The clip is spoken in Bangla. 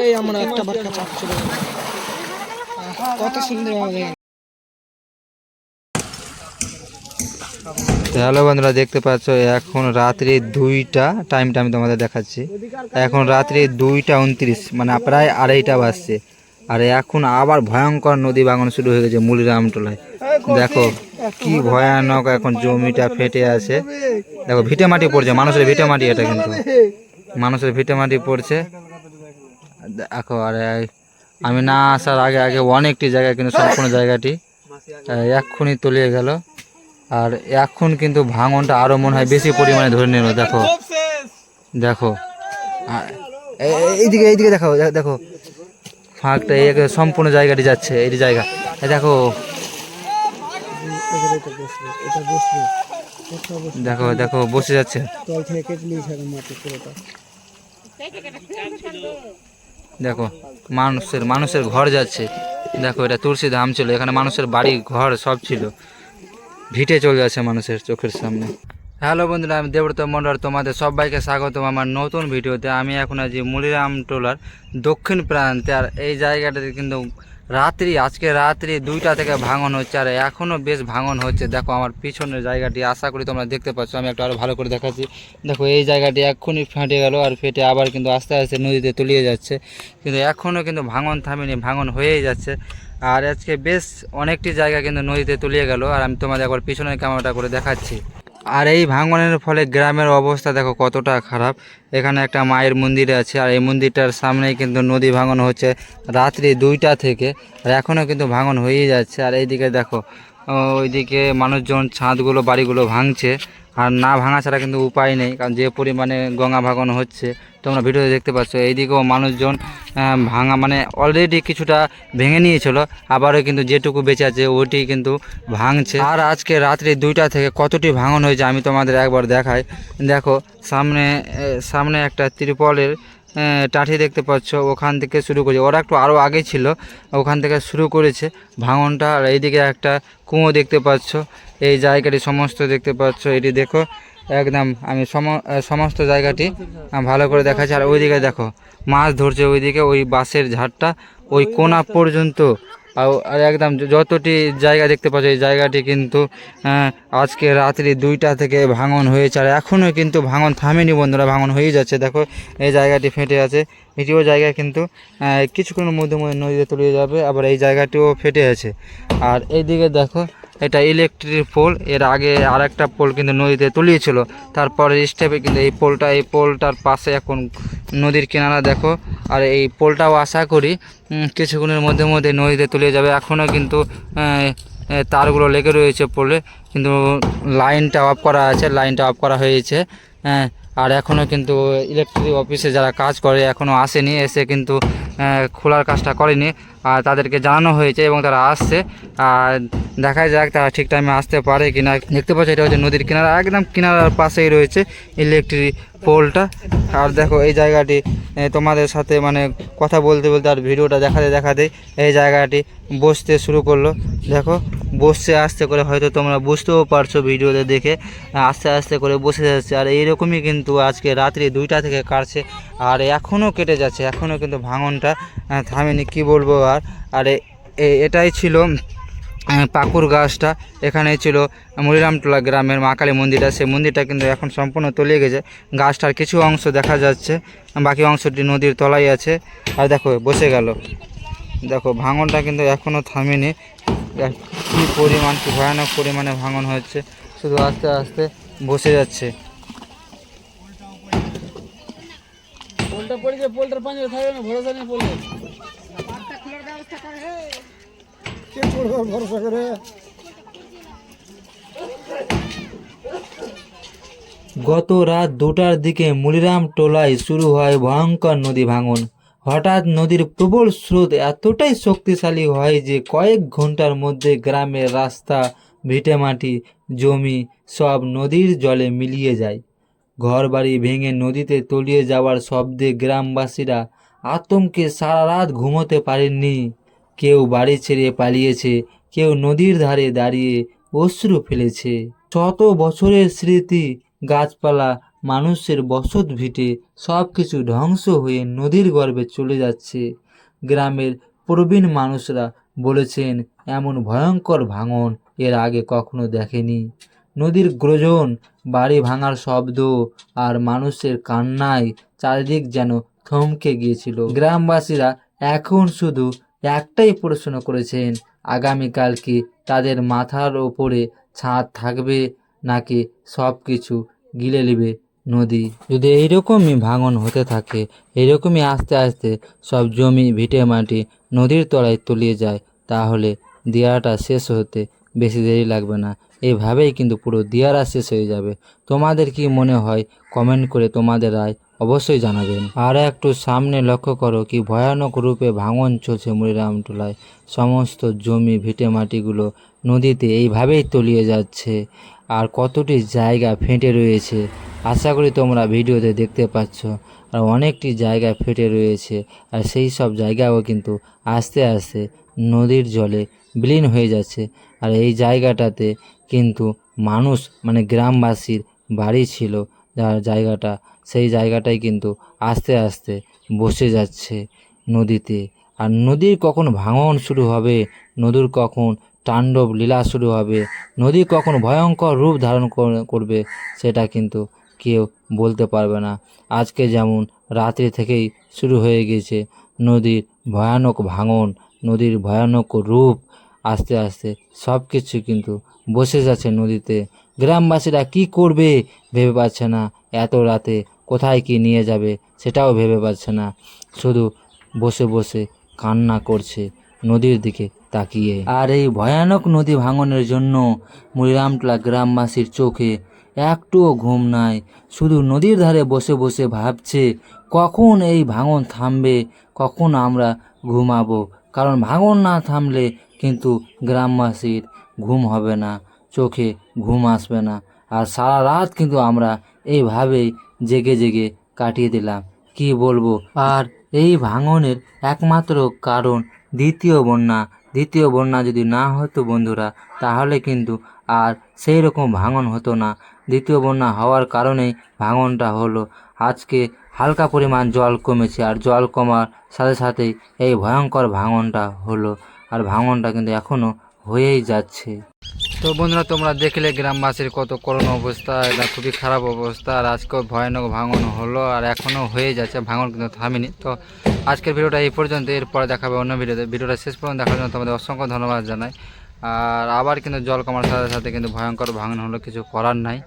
এই আমরা একটা বাচ্চা পাচ্ছিল কত সুন্দর হ্যালো বন্ধুরা, দেখতে পাচ্ছ, এখন রাত্রি দুইটা টাইমটা আমি তোমাদের দেখাচ্ছি। এখন রাত্রি দুইটা উনত্রিশ মানে প্রায় আড়াইটা বাজছে। আর এখন আবার ভয়ঙ্কর নদী ভাঙন শুরু হয়ে গেছে মুলিরামটোলায় দেখো, কি ভয়ানক এখন জমিটা ফেটে আছে। দেখো, ভিটে মাটি পড়ছে, মানুষের ভিটে মাটি এটা কিন্তু। মানুষের ভিটে মাটি পড়ছে। দেখো, আর, আমি না আসার আগে আগে অনেকটি জায়গায় কিন্তু সম্পূর্ণ জায়গাটি এক্ষুনি তলিয়ে গেল। আর এখন কিন্তু ভাঙনটা আরও মনে হয় বেশি পরিমাণে ধরে নিল, দেখো। দেখো এইদিকে এইদিকে দেখো দেখো ফাঁকটা, এই সম্পূর্ণ জায়গাটি যাচ্ছে এই জায়গা। দেখো। দেখো দেখো, বসে যাচ্ছে। দেখো, মানুষের মানুষের ঘর যাচ্ছে। দেখো, এটা তুলসী ধাম ছিল, এখানে মানুষের বাড়ি, ঘর সব ছিল। ভিটে চলে যাচ্ছে মানুষের চোখের সামনে। হ্যালো বন্ধুরা, আমি দেবব্রত মন্ডল তোমাদের সবাইকে স্বাগতম আমার নতুন ভিডিওতে। আমি এখন আছি মুলিরাম টোলার দক্ষিণ প্রান্তে, আর এই জায়গাটাতে কিন্তু রাত্রি, আজকে রাত্রি দুইটা থেকে ভাঙন হচ্ছে, আর এখনও বেশ ভাঙন হচ্ছে। দেখো আমার পিছনের জায়গাটি, আশা করি তোমরা দেখতে পাচ্ছ, আমি একটু আরও ভালো করে দেখাচ্ছি। দেখো, এই জায়গাটি এক্ষুনি ফেটে গেল, আর ফেটে আবার কিন্তু আস্তে আস্তে নদীতে তলিয়ে যাচ্ছে। কিন্তু এখনও কিন্তু ভাঙন থামেনি, ভাঙন হয়েই যাচ্ছে। আর আজকে বেশ অনেকটি জায়গা কিন্তু নদীতে তলিয়ে গেল, আর আমি তোমাদের একবার পিছনের ক্যামেরাটা করে দেখাচ্ছি। আর এই ভাঙনের ফলে গ্রামের অবস্থা দেখো কতটা খারাপ। এখানে একটা মায়ের মন্দির আছে আর এই মন্দিরটার সামনেই কিন্তু নদী ভাঙন হচ্ছে রাত্রি দুইটা থেকে আর এখনও কিন্তু ভাঙন হয়েই যাচ্ছে। আর এইদিকে দেখো ওইদিকে মানুষজন ছাদগুলো, বাড়িগুলো ভাঙছে। আর না ভাঙা ছাড়া কিন্তু উপায় নেই, কারণ যে পরিমাণে গঙ্গা ভাঙন হচ্ছে, তোমরা ভিডিওতে দেখতে পাচ্ছ, এইদিকেও মানুষজন ভাঙা মানে অলরেডি কিছুটা ভেঙে নিয়েছিল, আবারও কিন্তু যেটুকু বেঁচে আছে ওটি কিন্তু ভাঙছে। আর আজকে রাত্রি দুইটা থেকে কতটি ভাঙন হয়েছে আমি তোমাদের একবার দেখাই। দেখো, সামনে সামনে একটা ত্রিপলের টাঠি দেখতে পাচ্ছ, ওখান থেকে শুরু করেছে। ওরা একটু আরও আগে ছিল, ওখান থেকে শুরু করেছে ভাঙনটা। আর এইদিকে একটা কুঁয়ো দেখতে পাচ্ছ, এই জায়গাটি সমস্ত দেখতে পাচ্ছ। এটি দেখো, একদম আমি সম- সমস্ত জায়গাটি ভালো করে দেখাচ্ছি। আর ওইদিকে দেখো, মাছ ধরছে ওইদিকে, ওই বাঁশের ঝাড়টা, ওই কোনা পর্যন্ত আর- একদম যতটি জায়গা দেখতে পাচ্ছ এই জায়গাটি কিন্তু আহ, আজকে রাত্রি দুইটা থেকে ভাঙন হয়েছে। আর এখনও কিন্তু ভাঙন থামেনি বন্ধুরা ভাঙন হয়েই যাচ্ছে। দেখো এই জায়গাটি ফেটে আছে। এটিও জায়গা কিন্তু কিছুক্ষণের মধ্যে মধ্যে নদীতে তলিয়ে যাবে আবার এই জায়গাটিও ফেটে আছে। আর এইদিকে দেখো এটা ইলেকট্রিক পোল এর আগে আর একটা পোল কিন্তু নদীতে তলিয়েছিল। তারপরে স্টেপে কিন্তু এই পোলটা এই পোলটার পাশে এখন নদীর কিনারা দেখো। আর এই পোলটাও আশা করি কিছুক্ষণের মধ্যে মধ্যে নদীতে তলিয়ে যাবে। এখনও কিন্তু তারগুলো লেগে রয়েছে পোলে কিন্তু লাইনটা অফ করা আছে লাইনটা অফ করা হয়েছে। হ্যাঁ আর এখনও কিন্তু ইলেকট্রিক অফিসে যারা কাজ করে এখনও আসেনি। এসে কিন্তু খোলার কাজটা করেনি। আর তাদেরকে জানানো হয়েছে এবং তারা আসছে। আর দেখা যাক তারা ঠিক টাইমে আসতে পারে কিনা। দেখতে পাচ্ছ এটা হচ্ছে নদীর কিনারা। একদম কিনারার পাশেই রয়েছে ইলেকট্রিক পোলটা। আর দেখো এই জায়গাটি তোমাদের সাথে মানে কথা বলতে বলতে আর ভিডিওটা দেখাতে দেখাতে এই জায়গাটি বসতে শুরু করল। দেখো, বসছে আস্তে করে হয়তো তোমরা বুঝতেও পারছ ভিডিওতে দেখে। আস্তে আস্তে করে বসে যাচ্ছে। আর এইরকমই কিন্তু আজকে রাত্রি দুইটা থেকে কাটছে। আর এখনও কেটে যাচ্ছে। এখনও কিন্তু ভাঙনটা থামেনি। কি বলব আর আর এটাই ছিল পাকুর গাছটা। এখানে ছিল মরিরামটোলা গ্রামের মা কালী মন্দিরটা। সেই মন্দিরটা কিন্তু এখন সম্পূর্ণ তলিয়ে গেছে। গাছটার কিছু অংশ দেখা যাচ্ছে, বাকি অংশটি নদীর তলায় আছে। আর দেখো, বসে গেল। দেখো, ভাঙনটা কিন্তু এখনও থামেনি। কী পরিমাণ, কী ভয়ানক পরিমাণে ভাঙন হচ্ছে শুধু আস্তে আস্তে বসে যাচ্ছে। পোলটা পোলটার থাকবে না, ভরসা নেই পোলে কে ভরসা করে? গত রাত দুটার দিকে মুলিরাম টোলায় শুরু হয় ভয়ঙ্কর নদী ভাঙন। হঠাৎ নদীর প্রবল স্রোত এতটাই শক্তিশালী হয় যে কয়েক ঘণ্টার মধ্যে গ্রামের রাস্তা ভিটেমাটি জমি সব নদীর জলে মিলিয়ে যায়। ঘরবাড়ি ভেঙে নদীতে তলিয়ে যাওয়ার শব্দে গ্রামবাসীরা আতঙ্কে সারা রাত ঘুমোতে পারেননি। কেউ বাড়ি ছেড়ে পালিয়েছে, কেউ নদীর ধারে দাঁড়িয়ে অশ্রু ফেলেছে। শত বছরের স্মৃতি, গাছপালা, মানুষের বসত ভিটে সব কিছু ধ্বংস হয়ে নদীর গর্ভে চলে যাচ্ছে। গ্রামের প্রবীণ মানুষরা বলেছেন, এমন ভয়ঙ্কর ভাঙন এর আগে কখনো দেখেনি। নদীর গ্রজন, বাড়ি ভাঙার শব্দ আর মানুষের কান্নায় চারিদিক যেন থমকে গিয়েছিল। গ্রামবাসীরা এখন শুধু একটাই প্রশ্ন করেছেন, আগামীকাল কি তাদের মাথার ওপরে ছাদ থাকবে নাকি সব কিছু গিলে নেবে নদী? যদি এইরকমই ভাঙন হতে থাকে এরকমই আস্তে আস্তে সব জমি, ভিটে মাটি নদীর তলায় তলিয়ে যায়, তাহলে দেয়াটা শেষ হতে বেশি দেরি লাগবে না। এভাবেই কিন্তু পুরো দিয়ারা শেষ হয়ে যাবে। তোমাদের কি মনে হয়? কমেন্ট করে তোমাদের রায় অবশ্যই জানাবেন। আর একটু সামনে লক্ষ্য করো কি ভয়ানক রূপে ভাঙন চলছে মুড়িরামটোলায় সমস্ত জমি, ভিটে মাটিগুলো নদীতে এইভাবেই তলিয়ে যাচ্ছে। আর কতটি জায়গা ফেটে রয়েছে, আশা করি তোমরা ভিডিওতে দেখতে পাচ্ছ। আর অনেকটি জায়গা ফেটে রয়েছে। আর সেই সব জায়গাও কিন্তু আস্তে আস্তে নদীর জলে বিলীন হয়ে যাচ্ছে। আর এই জায়গাটাতে কিন্তু মানুষ মানে গ্রামবাসীর বাড়ি ছিল যার জায়গাটা। সেই জায়গাটাই কিন্তু আস্তে আস্তে বসে যাচ্ছে নদীতে। আর নদীর কখন ভাঙন শুরু হবে, নদীর কখন তাণ্ডব লীলা শুরু হবে, নদী কখন ভয়ঙ্কর রূপ ধারণ কর- করবে সেটা কিন্তু কেউ বলতে পারবে না। আজকে যেমন রাত্রি থেকেই শুরু হয়ে গেছে নদীর ভয়ানক ভাঙন, নদীর ভয়ানক রূপ আস্তে আস্তে সব কিছু কিন্তু বসে যাচ্ছে নদীতে। গ্রামবাসীরা কি করবে ভেবে পাচ্ছে না। এত রাতে কোথায় কি নিয়ে যাবে সেটাও ভেবে পাচ্ছে না। শুধু বসে বসে কান্না করছে নদীর দিকে তাকিয়ে। আর এই ভয়ানক নদী ভাঙনের জন্য মুরিরামটলা গ্রামবাসীর চোখে একটুও ঘুম নাই। শুধু নদীর ধারে বসে বসে ভাবছে, কখন এই ভাঙন থামবে? কখন আমরা ঘুমাবো? কারণ ভাঙন না থামলে কিন্তু গ্রামবাসীর ঘুম হবে না, চোখে ঘুম আসবে না। আর সারা রাত কিন্তু আমরা এইভাবেই জেগে জেগে কাটিয়ে দিলাম। কি বলব? আর এই ভাঙনের একমাত্র কারণ দ্বিতীয় বন্যা। দ্বিতীয় বন্যা যদি না হতো বন্ধুরা, তাহলে কিন্তু আর সেই রকম ভাঙন হতো না। দ্বিতীয় বন্যা হওয়ার কারণেই ভাঙনটা হলো। আজকে হালকা পরিমাণ জল কমেছে, আর জল কমার সাথে সাথেই এই ভয়ঙ্কর ভাঙনটা হলো। আর ভাঙনটা কিন্তু এখনও হয়েই যাচ্ছে। তো বন্ধুরা, তোমরা দেখলে গ্রামবাসীর কত করুণ অবস্থা, এটা খুবই খারাপ অবস্থা, আর আজকেও ভয়ানক ভাঙন হলো আর এখনও হয়ে যাচ্ছে, ভাঙন কিন্তু থামেনি। তো আজকের ভিডিওটা এই পর্যন্ত, এরপরে দেখাবে অন্য ভিডিওতে। ভিডিওটা শেষ পর্যন্ত দেখার জন্য তোমাদের অসংখ্য ধন্যবাদ জানাই। আর আবার কিন্তু জল কমার সাথে সাথে কিন্তু ভয়ঙ্কর ভাঙন হলো, কিছু করার নাই।